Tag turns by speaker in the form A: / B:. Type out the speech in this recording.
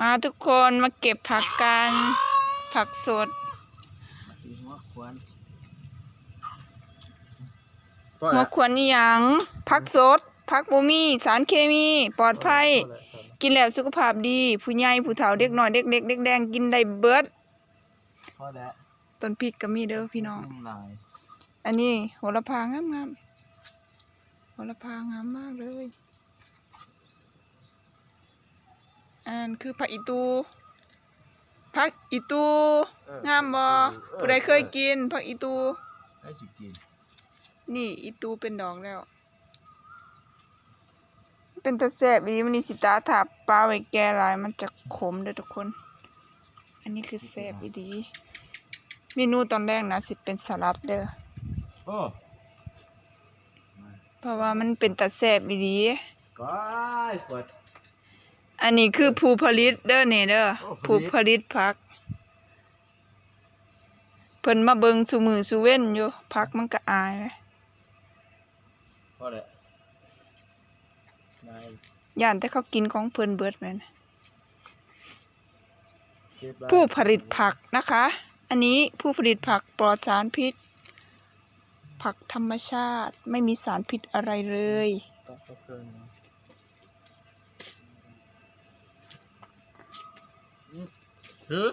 A: มาทุกคนมาเก็บผักกัน ผักสด
B: สีหัวควร
A: หัวควรนี่หยังผักสดผักบ่มีสารเคมี ปลอดภัย กินแล้วสุขภาพดี ผู้ใหญ่ผู้เฒ่าเด็กน้อยเด็กเล็กเด็กแดงกินได้เบิด
B: พอแล้ว
A: ต้นพริกก็มีเด้อพี่น้อง
B: น้ำลาย
A: อันนี้โหระพางามงามๆโหระพางามมากเลย อันนั้นคือผักอีตูผักอีตูงามบ่ผู้ใดเคยกินผักอีตู
B: ได้สิกิน
A: นี่อีตูเป็นดอกแล้ว เป็นตะแซ่บอีมันนี่สิตาถาปลาไว้แก่หลายมันจะขมเด้อทุกคน อันนี้คือแซ่บอีดีเมนูตอนแรกนะสิเป็นสลัดเด้อ
B: โอ้
A: เพราะว่ามันเป็นตะแซ่บอีดี
B: ก้ายปวด
A: อันนี้คือผู้ผลิตเด้อนี่เด้อ
B: โอ้ผลิ
A: ผู้
B: ต
A: ผลิตผัก เพิ่นมาเบิงสุมือสุเว้นอยู่ผักมันก็อายไหม
B: พอแล้วได้
A: ย่านแต่เขากินของเพิ่นเบิดแม่น
B: เก็บไว้
A: ผู้ผลิตผักนะคะ อันนี้ผู้ผลิตผักปลอดสารพิษ ผักธรรมชาติไม่มีสารพิษอะไรเลย
B: ถือ